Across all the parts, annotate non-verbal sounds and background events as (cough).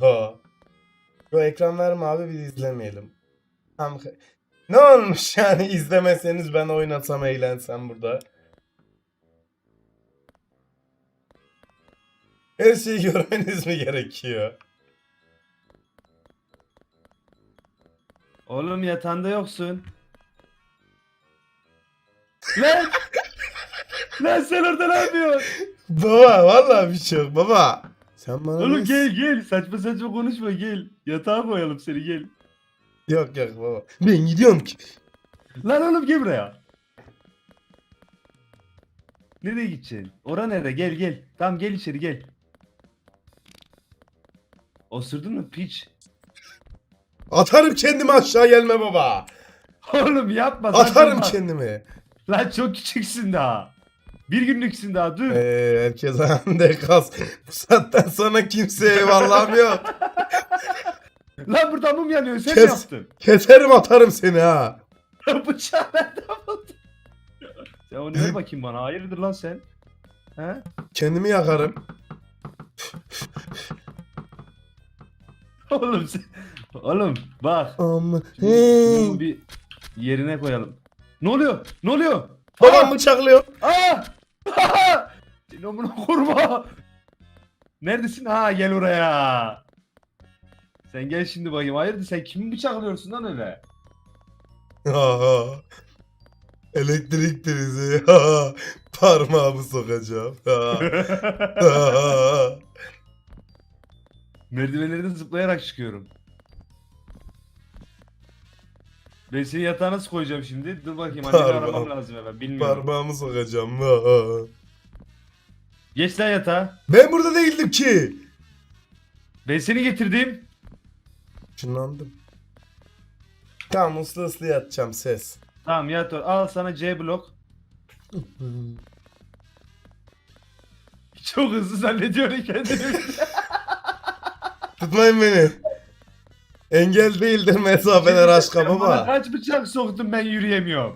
Ha. Yo ekran verme abi biz izlemeyelim. Tamam. Ne olmuş yani izlemeseniz ben oynasam eğlensem burada. Her şeyi görmeniz mi gerekiyor? Oğlum yatağında yoksun. (laughs) Lan! Lan sen orada ne yapıyorsun? Baba vallahi bir şey yok baba. Sen bana Oğlum gel gel saçma saçma konuşma gel. Yatağa koyalım seni gel. Yok yok baba. Ben gidiyorum ki. Lan oğlum gel buraya. Nereye gideceksin? Ora nerede? Gel gel. Tamam gel içeri gel. Osurdun mu piç? Atarım kendimi aşağı gelme baba. Oğlum yapma. Atarım kendimi. Lan çok küçüksün daha. Bir günlüksün daha dur. Ee, herkes ayağında kas. Bu saatten sonra kimseye eyvallahım (laughs) yok. Lan burada mum yanıyor sen Kes. mi yaptın? Keserim atarım seni ha. (laughs) Bıçağı nereden buldun? Sen onu ver bakayım bana. Hayırdır lan sen? He? Kendimi yakarım. (laughs) Oğlum sen... Oğlum bak. Ama. Şimdi bir yerine koyalım. Ne oluyor? Ne oluyor? Babam bıçaklıyor. Aa! Aa! Seni amına kurma. Neredesin? Ha gel oraya. Sen gel şimdi bakayım. Hayırdır sen kimi bıçaklıyorsun lan öyle? (laughs) Elektrik prizi. (laughs) Parmağımı sokacağım. (laughs) Merdivenlerden zıplayarak çıkıyorum. Ben seni yatağa nasıl koyacağım şimdi? Dur bakayım anneni Parmağım. aramam lazım hemen bilmiyorum. Parmağımı sokacağım. Ha. Geç lan yatağa. Ben burada değildim ki. Ben seni getirdim. Çınlandım. Tamam uslu uslu yatacağım ses. Tamam yat or- Al sana C blok. (laughs) Çok hızlı zannediyorsun kendini. Tutmayın beni. Engel değildir mesafeler aşka Sen bana kaç bıçak soktun ben yürüyemiyorum.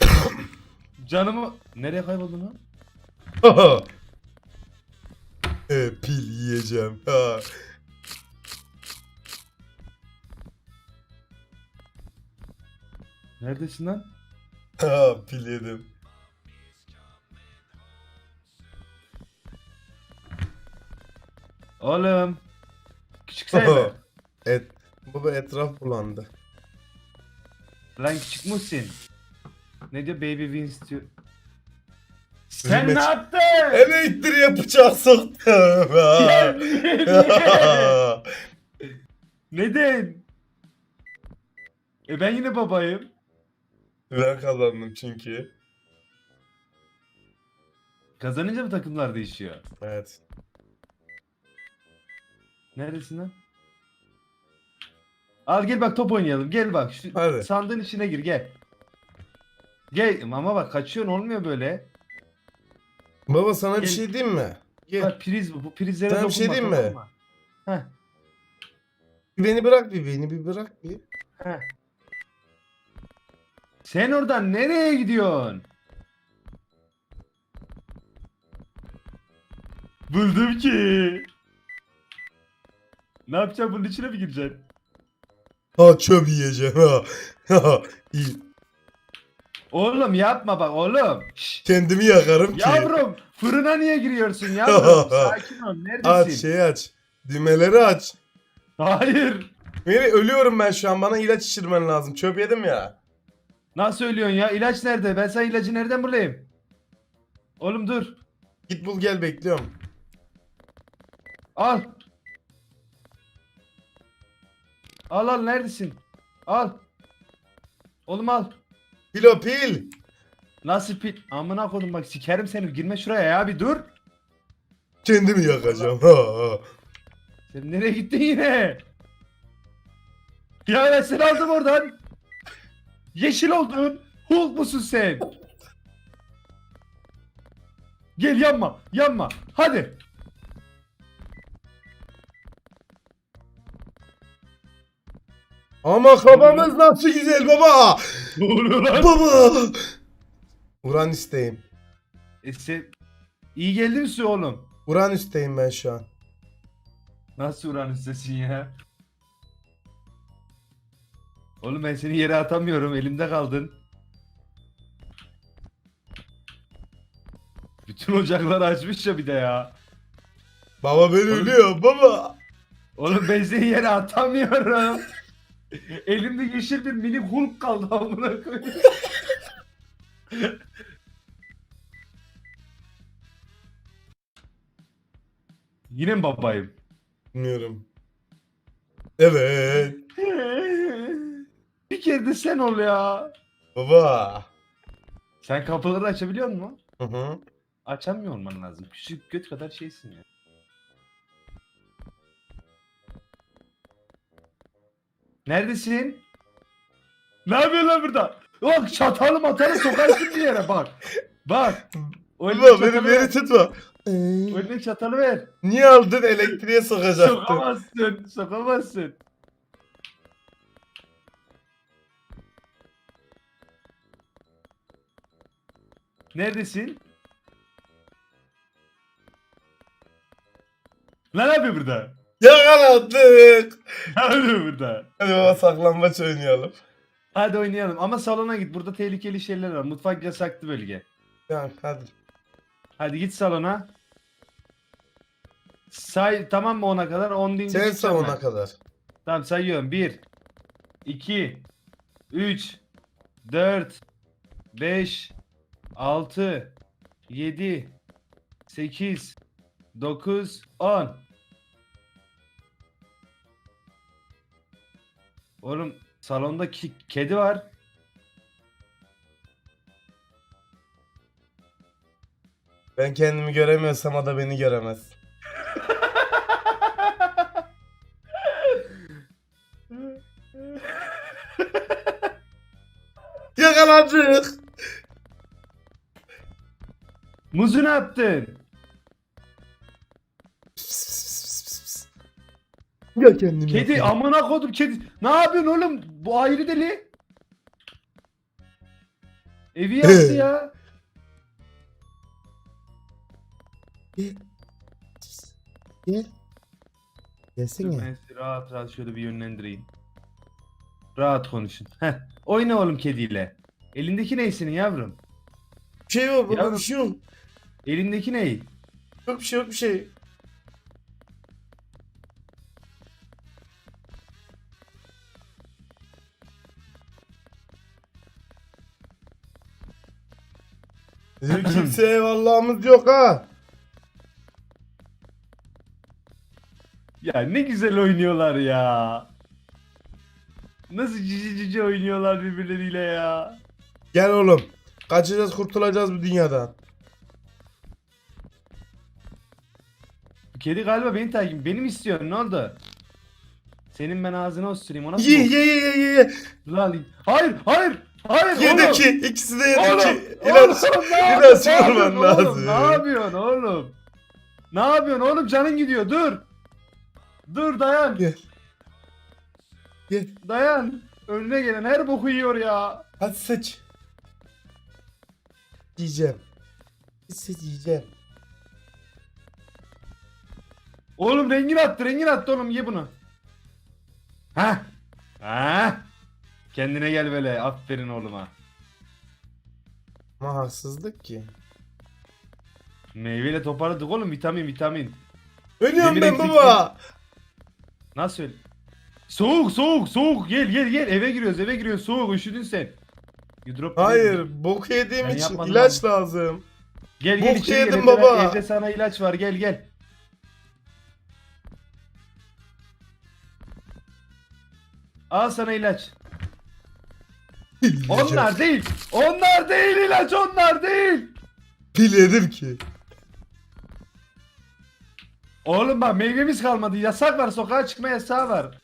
(coughs) Canımı... Nereye kayboldun lan? (coughs) e, pil yiyeceğim. Ha. Neredesin lan? Ha, pil yedim. Oğlum. Küçük sayma. (laughs) Et, baba etraf bulandı. Lan küçük musun? Ne diyor baby wins diyor. Sen ne yaptın? Elektriğe bıçak. Ha. Neden? E ben yine babayım. ben kazandım çünkü. Kazanınca mı takımlar değişiyor? Evet. Neredesin lan? Al gel bak top oynayalım. Gel bak şu Hadi. sandığın içine gir gel. Gel ama bak kaçıyorsun olmuyor böyle. Baba sana bir Gel. şey diyeyim mi? Gel. Bak priz bu. Bu prizlere Sana bir dokunma. şey diyeyim mi? dokunma. Heh, Beni bırak bir, beni bir bırak bir. heh. Sen oradan nereye gidiyorsun? Buldum ki. Ne yapacağım bunun içine mi gireceksin? Ha çöp yiyeceğim ha. Ha. (laughs) İyi. Oğlum yapma bak oğlum. Kendimi yakarım ki. Yavrum fırına niye giriyorsun yavrum? (laughs) Sakin ol neredesin? Aç şeyi aç. Düğmeleri aç. Hayır. Beni ölüyorum ben şu an. Bana ilaç içirmen lazım. Çöp yedim ya. Nasıl ölüyorsun ya? İlaç nerede? Ben sana ilacı nereden bulayım? Oğlum dur. Git bul gel bekliyorum. Al. Al al neredesin? Al. Oğlum al. Pilo pil. Nasıl pil? Amına koydum bak sikerim seni. Girme şuraya ya bir dur. Kendimi yakacağım. Ha, ha. Sen nereye gittin yine? Ya ben seni aldım oradan. Yeşil oldun. Hulk musun sen? Gel yanma. Yanma. Hadi. Ama kafamız nasıl güzel baba. Lan? baba. Uranüs'teyim. E sen... İyi geldi mi su oğlum? Uranüs'teyim ben şu an. Nasıl Uranüs'tesin ya? Oğlum ben seni yere atamıyorum. Elimde kaldın. Bütün ocakları açmış ya bir de ya. Baba ben ölüyor baba. Oğlum ben seni yere atamıyorum. Elimde yeşil bir mini Hulk kaldı amına koyayım. (laughs) Yine mi babayım? Bilmiyorum. Evet. (laughs) Bir kere de sen ol ya. Baba. Sen kapıları açabiliyor musun? Hı hı. Açamıyor olman lazım. Küçük göt kadar şeysin ya. Neredesin? Ne yapıyorsun lan burada? Bak çatalı matalı sokarsın bir yere bak. Bak. O Baba beni çatalı beni ver. tutma. O çatalı ver. Niye aldın elektriğe sokacaktın? Sokamazsın. Sokamazsın. Neredesin? Lan ne yapıyor burada? Yakaladık. Yapıyor burada? Hadi baba saklambaç oynayalım. Hadi oynayalım ama salona git. Burada tehlikeli şeyler var. Mutfak yasaklı bölge. Ya hadi. Hadi git salona. Say tamam mı ona kadar? 10 deyince Sen gideceğim ben. savuna kadar. Tamam sayıyorum. 1 2 3 4 5 6 7 8 9 10 Oğlum salonda ki- kedi var. Ben kendimi göremiyorsam o da beni göremez. (laughs) Yakaladık. Muzu ne yaptın? Ya kendimi Kedi amına kodum kedi. Ne yapıyorsun oğlum? Bu ayrı deli. Evi yaktı ya. Gel. Gel. Gelsene. Ben sizi rahat rahat şöyle bir yönlendireyim. Rahat konuşun. Heh. Oyna oğlum kediyle. Elindeki ney senin yavrum? Bir şey yok baba Yavrum. bir şey yok. Elindeki ney? Yok bir şey yok bir şey. Kimseye eyvallahımız yok ha. Ya ne güzel oynuyorlar ya. Nasıl cici cici oynuyorlar birbirleriyle ya. Gel oğlum. Kaçacağız kurtulacağız bu dünyadan. Kedi galiba beni takip Benim istiyorsun ne oldu? Senin ben ağzına osurayım ona. Ye ye ye ye ye. Lan hayır hayır hayır oğlum. Yedi ki. İkisi de yedi Oğlum, ki. oğlum, İlaç. ne ilaç yapıyorsun vurman oğlum? lazım. Ne yapıyorsun oğlum? Ne yapıyorsun oğlum? Canın gidiyor. Dur. Dur dayan. Gel. Gel. Dayan. Önüne gelen her boku yiyor ya. Hadi seç. Yiyeceğim. Seç yiyeceğim. Oğlum rengin attı, rengin attı oğlum ye bunu. Ha? Ha? Kendine gel böyle. Aferin oğluma. Ama haksızlık ki. Meyveyle toparladık oğlum vitamin vitamin. Ölüyorum Demir ben eksikliği- baba. Nasıl öyle? Soğuk soğuk soğuk gel gel gel eve giriyoruz eve giriyoruz soğuk üşüdün sen. You drop Hayır, bok yediğim Ben için yapmadım ilaç lazım. Gel gel Bok içeri yedim evde, baba. evde sana ilaç var gel gel. Al sana ilaç. Onlar değil. Onlar değil ilaç onlar değil. Pil yedim ki. Oğlum bak meyvemiz kalmadı. Yasak var. Sokağa çıkma yasağı var.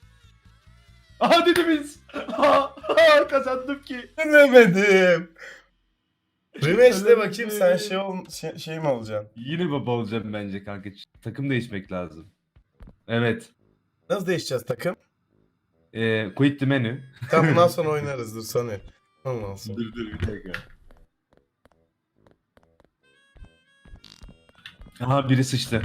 Aha dedimiz. Aha kazandım ki. Rematch'te Öyle bakayım sen şey, ol, şey, şey mi olacaksın? Yine baba olacağım bence kanka. Takım değişmek lazım. Evet. Nasıl değişeceğiz takım? E, quit the menu. (laughs) Tamam bundan sonra (laughs) oynarız dur Soner. Ondan sonra. Dur dur bir dakika. Aha biri sıçtı.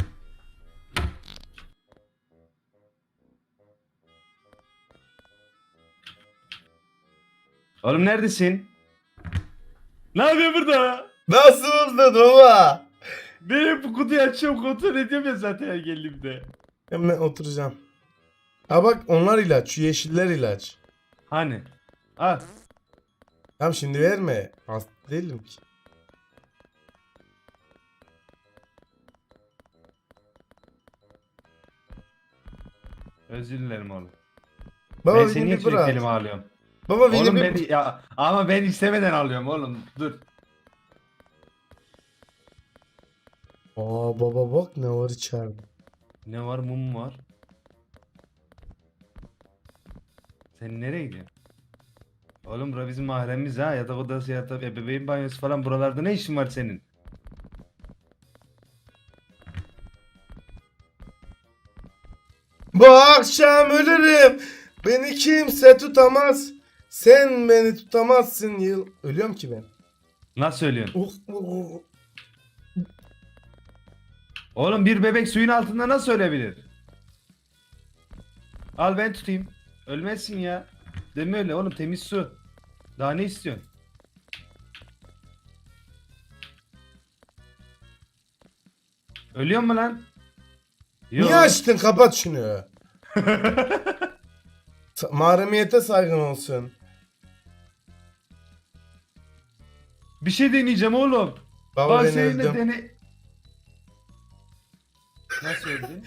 Oğlum neredesin? Ne yapıyor burada? Nasıl buldun baba? Benim bu kutuyu açıyorum kontrol ediyorum ya zaten her geldiğimde. Hemen oturacağım. Ha bak onlar ilaç. Şu yeşiller ilaç. Hani? Al. Tamam şimdi verme. Hasta değilim ki. Özür dilerim oğlum. Baba ben seni niye bırak. elime alıyorum? Baba beni Oğlum bir... ben ya ama ben istemeden alıyorum oğlum. Dur. Aa baba bak ne var içeride. Ne var mum var. Sen nereye gidiyorsun? Oğlum bura bizim mahremimiz ha. Yatak odası, yatak, ebeveyn banyosu falan buralarda ne işin var senin? Bu akşam ölürüm. Beni kimse tutamaz. Sen beni tutamazsın yıl. Ölüyorum ki ben. Nasıl söylüyorsun? Uh, uh, uh. Oğlum bir bebek suyun altında nasıl ölebilir? Al ben tutayım. Ölmezsin ya. Deme öyle oğlum temiz su. Daha ne istiyorsun? Ölüyor mu lan? Yok. Niye açtın? Kapat şunu. (laughs) Sa- Mahremiyete saygın olsun. Bir şey deneyeceğim oğlum. Baba Bak ben seninle öldüm. dene... Nasıl öldün?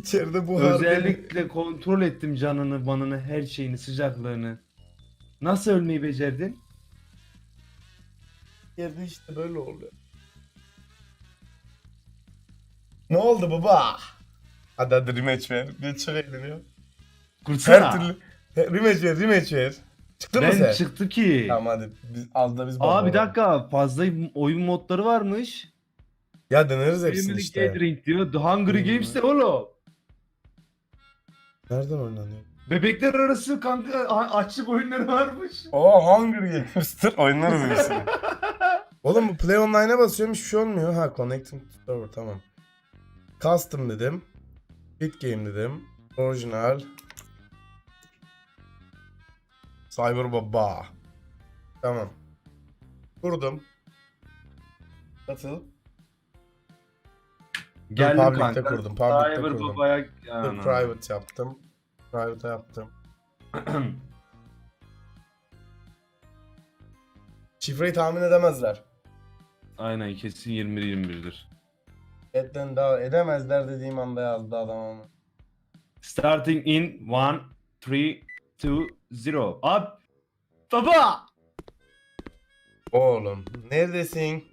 İçeride buhar. Özellikle kontrol ettim canını, manını, her şeyini, sıcaklığını. Nasıl ölmeyi becerdin? Yerde işte böyle oluyor. Ne oldu baba? Hadi hadi rematch ver. Ben çok eğleniyorum. Kursana. Her türlü. Rematch ver, rematch ver. Çıktın mı Ben sen? çıktı ki. Tamam hadi. Biz, az da biz Aa bir dakika fazla oyun modları varmış. Ya deneriz hepsini işte. Gathering diyor. The Hungry Hmm. Games de oğlum. Nereden oynanıyor? Bebekler arası kanka a- açlık oyunları varmış. Oo Hunger Games'tir. (laughs) Oynarız hepsini. (laughs) Oğlum bu Play Online'a basıyorum hiçbir şey olmuyor. Ha Connecting to Server tamam. Custom dedim. Bit Game dedim. Orijinal. Cyber Baba. Tamam. Kurdum. Katıl. Geldim public'te kanka. kurdum, public'te Cyber kurdum. Baba'ya... Dur, Ana. private yaptım. Private yaptım. (clears throat) Şifreyi tahmin edemezler. Aynen kesin 21-21'dir. Etten daha edemezler dediğim anda yazdı adam onu. Starting in 1, 3, 2, 0. Abi. Baba. Oğlum neredesin?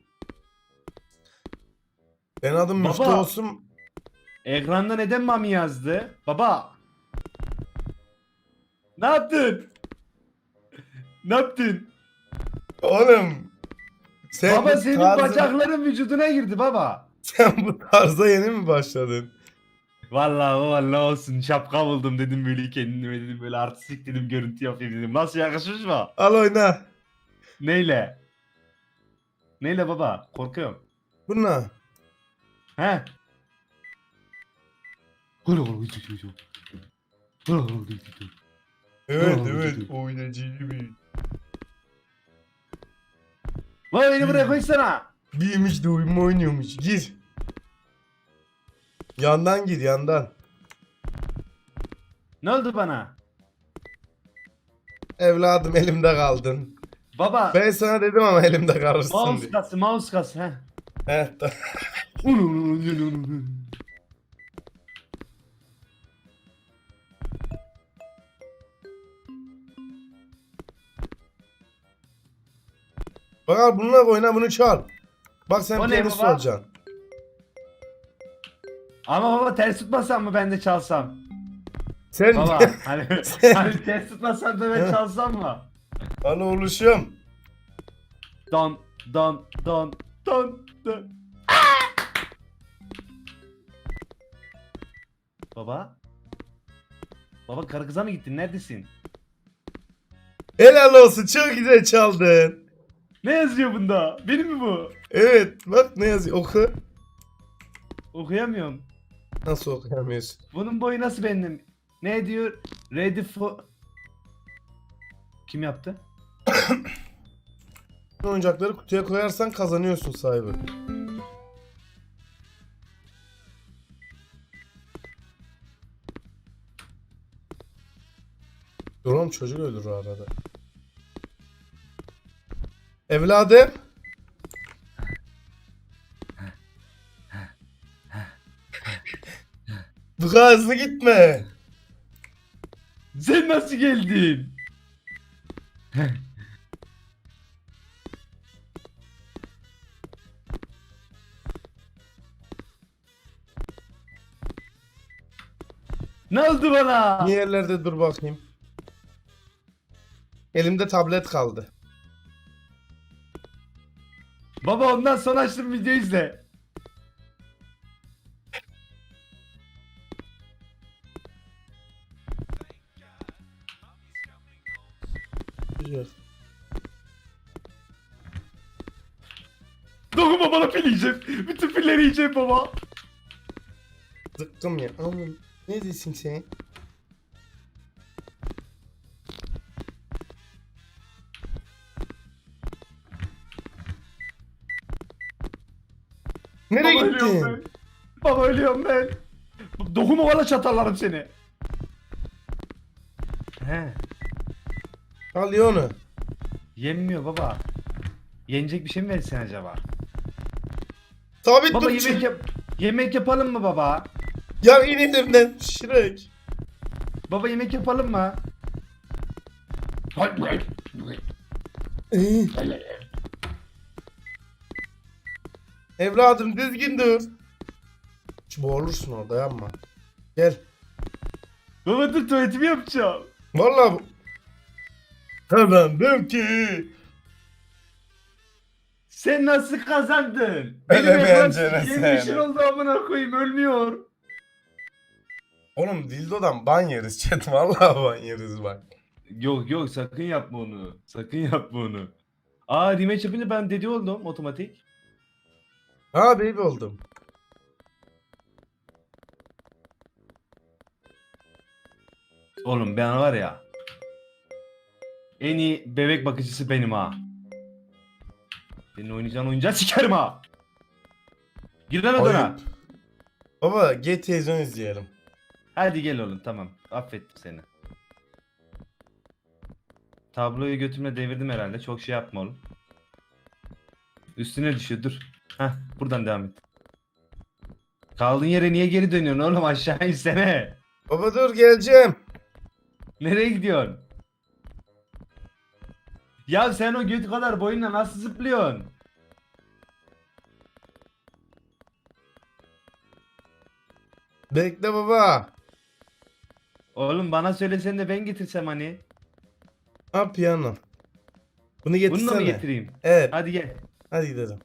Ben adım Baba. Müftü olsun. Ekranda neden Mami yazdı? Baba. Ne yaptın? Ne yaptın? Oğlum. Sen baba bu senin tarzı- bacakların vücuduna girdi baba. Sen bu tarza yeni mi başladın? Vallahi vallahi olsun şapka buldum dedim böyle kendime dedim böyle artistik dedim görüntü yapayım dedim. Nasıl yakışmış mı? Al oyna. Neyle? Neyle baba? Korkuyorum. Bununla. He? Evet evet. Oynacı gibi. Vay beni buraya koysana. Birmiş de oyun mu oynuyormuş. Gir. Yandan gir yandan. Ne oldu bana? Evladım elimde kaldın. Baba. Ben sana dedim ama elimde kalırsın Mouse diye. kası, mouse kası he. Heh. (laughs) Bak abi bununla oyna bunu çal. Bak sen O ne piyanist baba? olacaksın. Ama baba ters tutmasam mı ben de çalsam? Sen Baba (laughs) hani, hani ters tutmasam da ben çalsam mı? Alo oluşum. Don don don don don. Baba? Baba karı kıza mı gittin? Neredesin? Helal olsun çok güzel çaldın. Ne yazıyor bunda? Benim mi bu? Evet bak ne yazıyor oku. Okuyamıyorum. Nasıl okuyamıyorsun? Bunun boyu nasıl benim? Ne diyor? Ready for... Kim yaptı? (coughs) oyuncakları kutuya koyarsan kazanıyorsun sahibi. Oğlum çocuk ölür o arada. Evladım. Bu kadar hızlı gitme. Sen nasıl geldin? ne oldu bana? Niye yerlerde dur bakayım. Elimde tablet kaldı. Baba ondan sonra açtım video izle. Güzel. Dokunma bana pil yiyeceğim. Bütün pilleri yiyeceğim baba. Zıkkım ya. Aman. Ne diyorsun sen? Ölüyorum ben. Baba ölüyorum ben. Dokunma bana çatallarım seni. He. Al ye onu. Yenmiyor baba. Yenecek bir şey mi versin acaba? Sabit Baba dur. Yemek yap yemek yapalım mı baba? Ya in elimden. Şirek. Baba yemek yapalım mı? Ee. Evladım düzgün dur. Şu boğulursun orada yanma. Gel. Baba dur tuvaletimi yapacağım. Vallahi bu. Kazandım ki. Sen nasıl kazandın? Öyle Benim beğencene yenmişin seni. oldu amına koyayım ölmüyor. Oğlum dildodan ban yeriz chat. Vallahi ban yeriz bak. Yok yok sakın yapma onu. Sakın yapma onu. Aa rematch yapınca ben dedi oldum otomatik. Ha baby oldum. Oğlum ben var ya. En iyi bebek bakıcısı benim ha. Senin oynayacağın oyuncağı sikerim ha. Gir lan odana. Baba gel televizyon izleyelim. Hadi gel oğlum tamam. Affettim seni. Tabloyu götümle devirdim herhalde. Çok şey yapma oğlum. Üstüne düşüyor dur. Heh buradan devam et. Kaldığın yere niye geri dönüyorsun oğlum (laughs) aşağı insene. Baba dur geleceğim. Nereye gidiyorsun? Ya sen o göt kadar boyunla nasıl zıplıyorsun? Bekle baba. Oğlum bana söylesen de ben getirsem hani. Ha piyano. Bunu getirsene. Bunu da mı getireyim? Evet. Hadi gel. Hadi gidelim.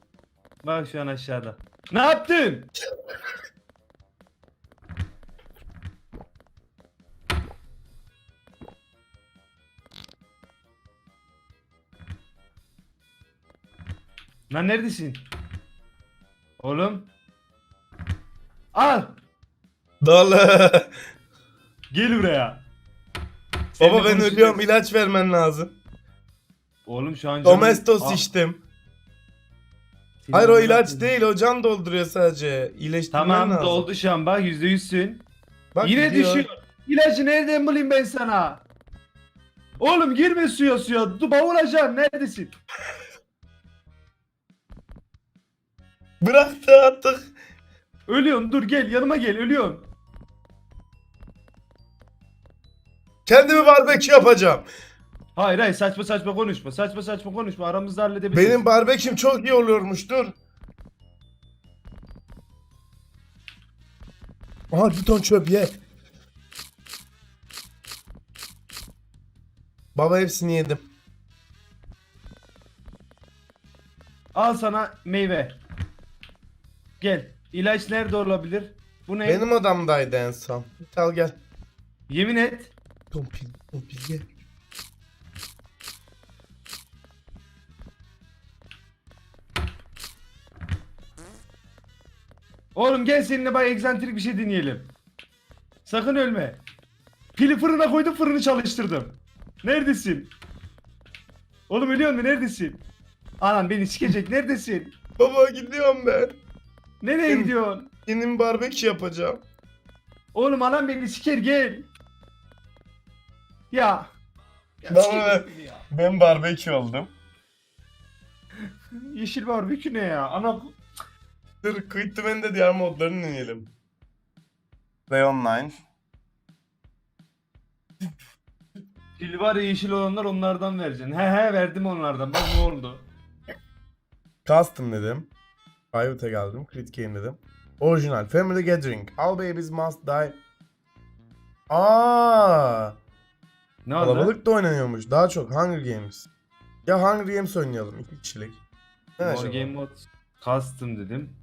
Bak şu an aşağıda. Ne yaptın? Lan neredesin? Oğlum. Al. Dolu. Gel buraya. Seninle baba ben konuşacağız. ölüyorum. ilaç vermen lazım. Oğlum şu an canım- Domestos içtim. Senin Hayır o ilaç koyayım. değil. O can dolduruyor sadece. İyileştirmen Tamam lazım. doldu bak yüzde yüzsün. Bak Yine gidiyor. düşüyor. İlacı nereden bulayım ben sana? Oğlum girme suya suya. Dur boğulacaksın. Neredesin? (laughs) Bıraktı artık. Ölüyorsun dur gel yanıma gel ölüyorsun. Kendimi barbekü yapacağım. Hayır hayır saçma saçma konuşma. Saçma saçma konuşma. Aramızda halledebiliriz. Benim barbeküm çok iyi oluyormuş dur. Aha bir ton çöp ye. Baba hepsini yedim. Al sana meyve. Gel. İlaç nerede olabilir? Bu ne? Benim odamdaydı en son. Git al gel. Yemin et. Tompil, tompil gel. Oğlum gel seninle bak egzantrik bir şey deneyelim. Sakın ölme. Pili fırına koydum fırını çalıştırdım. Neredesin? Oğlum ölüyor mu? Neredesin? Anam beni sikecek. Neredesin? Baba gidiyorum ben. Nereye Benim- gidiyorsun? Benim barbekü yapacağım. Oğlum anam beni siker gel. Ya. Ya Baba ya. Ben barbekü oldum. Yeşil barbekü ne ya? Ana Dur Quit to Win de diğer modlarını deneyelim. Play online. Pil var ya yeşil olanlar onlardan vereceksin. He he verdim onlardan. Bak ne oldu? Custom dedim. Private'e geldim. Crit Game dedim. Orijinal. Family Gathering. All babies must die. Aa, Ne oldu? kalabalık da oynanıyormuş. Daha çok Hunger Games. Ya Hunger Games oynayalım. iki kişilik. Ne acaba? game mode custom dedim.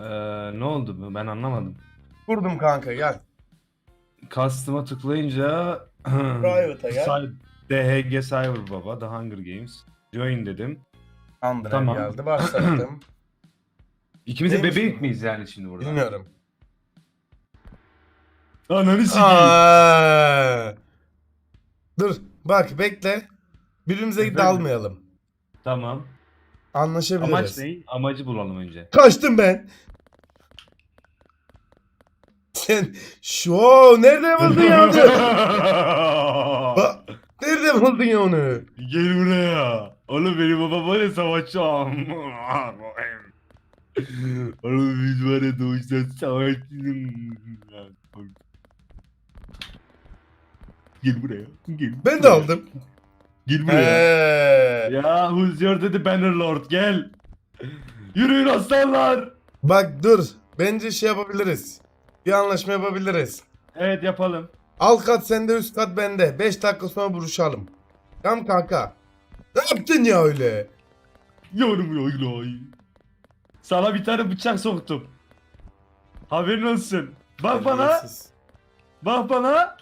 Ee, ne oldu bu? Ben anlamadım. Kurdum kanka gel. Custom'a tıklayınca (clears throat) Private'a gel. Cy- DHG Cyber Baba, The Hunger Games. Join dedim. Andre Tamam. geldi. Başlattım. (clears throat) İkimiz de Neymiş bebek bu? miyiz yani şimdi burada? Bilmiyorum. Ananı sikeyim. Aa. Dur bak bekle. Birbirimize Efendim? dalmayalım. Tamam. Anlaşabiliriz. Amaç ne? Amacı bulalım önce. Kaçtım ben. Sen şu Oo, nerede buldun ya onu? (laughs) Ba- nerede buldun ya onu? Gel buraya. Oğlum benim babam var ya savaşçı. Oğlum biz var ya doğuştan savaşçı. Gel buraya. Gel. Ben de aldım. Gel buraya. Ya who's your dedi Bannerlord gel. Yürüyün aslanlar. bak dur. Bence şey yapabiliriz. Bir anlaşma yapabiliriz. Evet yapalım. Alt kat sende üst kat bende. 5 dakika sonra buluşalım. Tamam kanka. Ne yaptın ya öyle? Yorum öyle. Sana bir tane bıçak soktum. Haberin olsun. Bak bana. Terbiyesiz. Bak bana.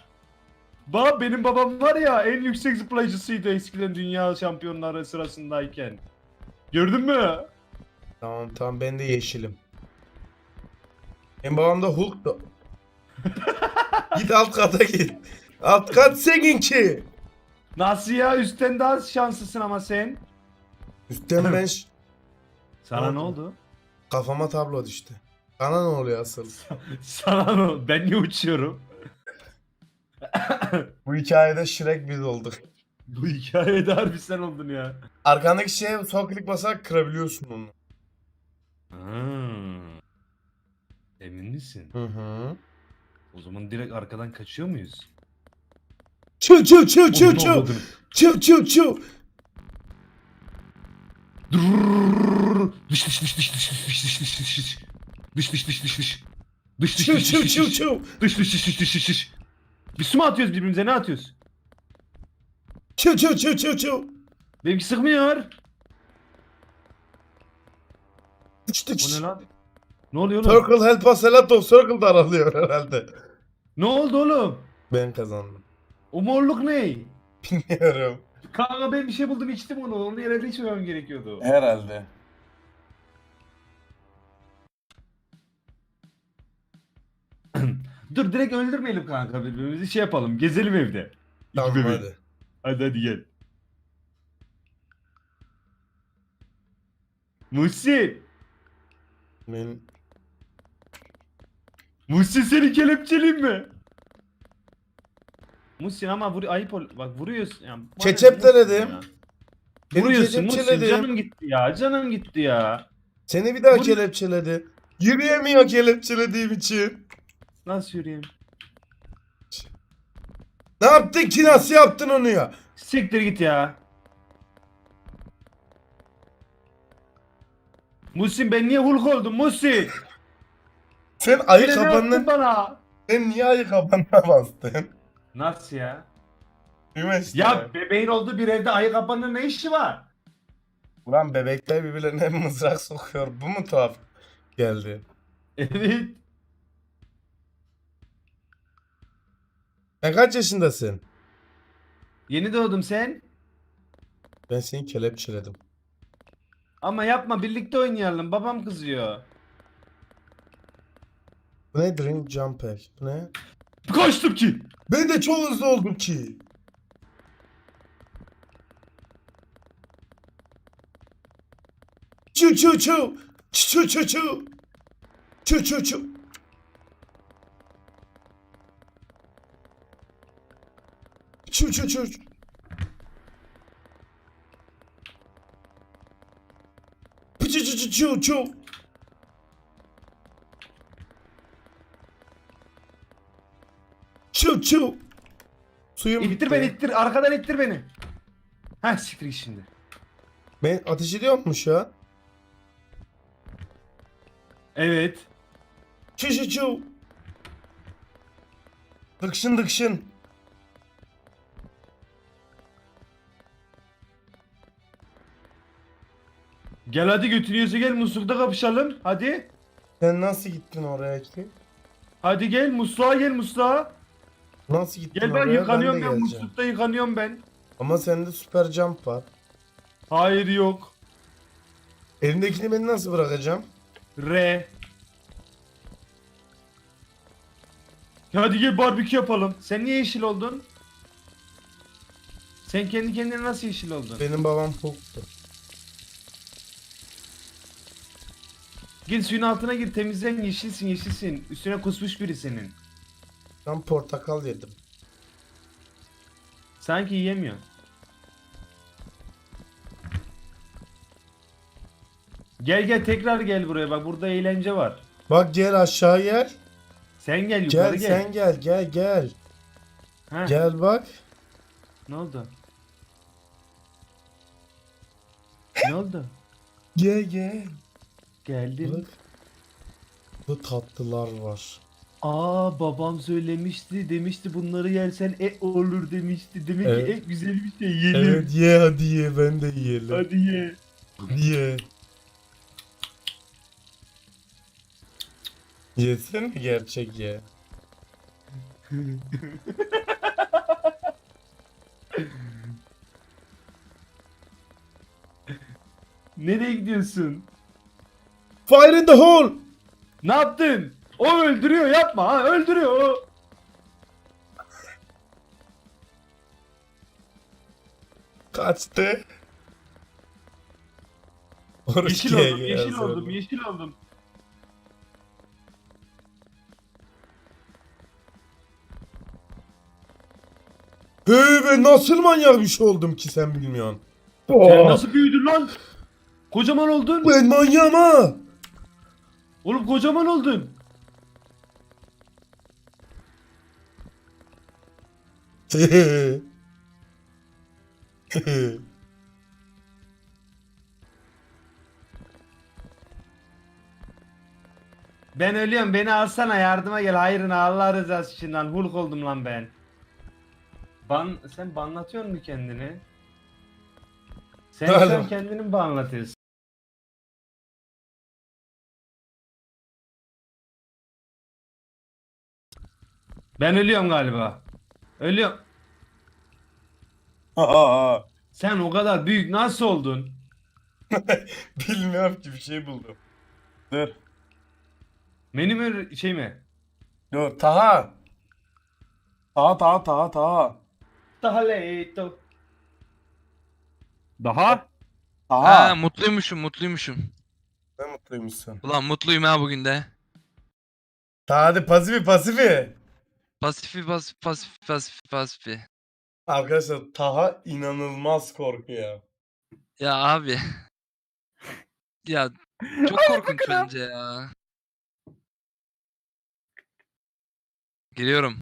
Bak benim babam var ya en yüksek zıplayıcısıydı eskiden dünya şampiyonları sırasındayken. Gördün mü? Tamam tamam ben de yeşilim. Benim babam da Hulk da. (laughs) git alt kata git. Alt kat seninki. Nasıl ya üstten daha şanslısın ama sen. Üstten ben (clears throat) ş- Sana Ne ne oldu? oldu? kafama tablo düştü. Sana ne oluyor asıl? (laughs) Sana ne oldu? Ben niye uçuyorum? Bu hikayede Shrek biz olduk. Bu hikayede harbi sen oldun ya. Arkandaki şeye sol klik basarak kırabiliyorsun onu. Hmm. Emin misin? Hı hı. O zaman direkt arkadan kaçıyor muyuz? Çu çu çu çu Onun çu. olmadığını- Çu çu çu. Durrrrrrrr. Dış dış dış dış dış dış dış dış dış dış dış. Dış dış dış dış dış. Dış dış Çu dış çu dış çu dış. çu. Dış dış dış dış dış dış Biz su mu atıyoruz birbirimize ne atıyoruz? Çu çu çu çu çu. Benimki sıkmıyor. Tıç tıç. O ne lan? Ne oluyor oğlum? Circle help us of circle daralıyor herhalde. Ne oldu oğlum? Ben kazandım. O morluk ne? Bilmiyorum. Kanka ben bir şey buldum içtim onu. Onu herhalde içmemem gerekiyordu. Herhalde. Dur direkt öldürmeyelim kanka birbirimizi şey yapalım. Gezelim evde. İki Tamam bebek. hadi. Hadi hadi gel. Muhsin. Ben... Muhsin seni kelepçeleyim mi? Muhsin ama vur ayıp ol. Bak vuruyorsun. Ya, bana Keçepteledim. vuruyorsun ya. Beni Vuruyorsun Muhsin canım gitti ya. Canım gitti ya. Seni bir daha Bu- kelepçeledi. Yürüyemiyor kelepçelediğim için. Nasıl yürüyeyim? Ne yaptın ki nasıl yaptın onu ya? Siktir git ya. Muhsin ben niye Hulk oldum Muhsin? Sen ayı Yine ne yaptın kapanına... bana? Sen niye ayı kapanına bastın? Nasıl ya? İşte. Ya bebeğin olduğu bir evde ayı kapanının ne işi var? Ulan bebekler birbirlerine mızrak sokuyor. Bu mu tuhaf geldi? Evet. Sen kaç yaşındasın? Yeni doğdum sen. Ben seni kelepçeledim. Ama yapma birlikte oynayalım. Babam kızıyor. Bu ne drink jump? Bu ne? Kaçtım ki. Ben de çok hızlı oldum ki. Çu çu çu. Çu çu çu çu. Çu çu çu. Çu çu. Çu çu çu çu çu. Çu çu. Suyum İttir beni ittir. Arkadan ittir beni. Heh siktir git şimdi. Ben ateş ediyor mu şu an? Evet. Çu çu çu. Dıkşın dıkşın. Gel hadi götürüyorsa gel muslukta kapışalım. Hadi. Sen nasıl gittin oraya ki? Hadi gel musluğa gel musluğa. Nasıl gittin Gel ben oraya? yıkanıyorum de ben, geleceğim. muslukta yıkanıyorum ben. Ama sende süper jump var. Hayır yok. Elimdekini ben nasıl bırakacağım? R. Hadi gel barbekü yapalım. Sen niye yeşil oldun? Sen kendi kendine nasıl yeşil oldun? Benim babam Hulk'tu. Gir suyun altına gir temizlen yeşilsin yeşilsin. Üstüne kusmuş biri senin. Ben portakal yedim. Sanki yiyemiyor. Gel gel tekrar gel buraya bak burada eğlence var. Bak gel aşağı gel. Sen gel yukarı Gel, gel. sen gel gel gel. Ha, Gel bak. Ne oldu? ne oldu? Gel gel. Geldim. Bu tatlılar var. Aa babam söylemişti demişti bunları yersen e olur demişti. Demek Evet. ki e güzel bir şey yiyelim. Evet ye hadi ye ben de yiyelim. Hadi ye. Ye. Yesene gerçek ye. (laughs) Nereye gidiyorsun? Fire in the hole. Ne yaptın? O öldürüyor yapma ha öldürüyor o. Kaçtı. Yeşil ye oldum ye yeşil yazıyor. oldum yeşil oldum. Hey ben nasıl manyak bir şey oldum ki sen bilmiyorsun. Sen nasıl büyüdün lan? Kocaman oldun. Ben manyağım ha. Oğlum kocaman oldun. Ben ölüyorum beni alsana yardıma gel hayrına Allah rızası için lan Hulk oldum lan ben. Ban sen banlatıyor musun kendini? Sen an kendini mi banlatıyorsun? Ben ölüyorum galiba. Ölüyorum. Aa, Sen o kadar büyük nasıl oldun? (laughs) bilmiyorum ki bir şey buldum. Dur. Benim öyle şey mi? Dur Taha. Taha Taha Taha Taha. Daha late. Daha? Ha mutluymuşum mutluymuşum. Ne mutluymuşsun. Ulan mutluyum ha bugün de. Taha hadi pasifi pasifi. Pasifi pasifi pasifi pasifi pasifi. Arkadaşlar Taha inanılmaz korkuyor. Ya abi. (laughs) ya çok korkunç bence ya. Geliyorum.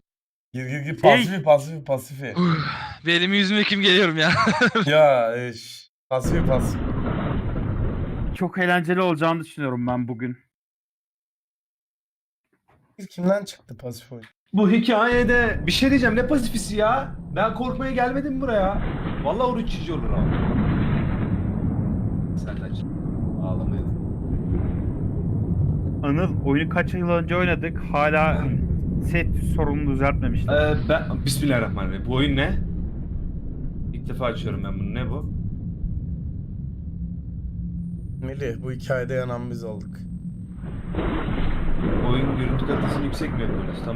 Gir gir gir pasifi pasifi pasifi. Bir elimi yüzümü kim geliyorum ya. (laughs) ya eş. Pasifi pasifi. Çok eğlenceli olacağını düşünüyorum ben bugün. Kimden çıktı pasif oyun? Bu hikayede bir şey diyeceğim ne pasifisi ya? Ben korkmaya gelmedim buraya. Vallahi oruç çizici olur abi. Sen aç. Ağlamayın. Anıl oyunu kaç yıl önce oynadık. Hala set sorununu düzeltmemişler. Ee, ben Bismillahirrahmanirrahim. Bu oyun ne? İlk defa açıyorum ben bunu. Ne bu? Melih bu hikayede yanan biz olduk. Oyun görüntü kalitesini yüksek mi yapıyoruz? Tamam.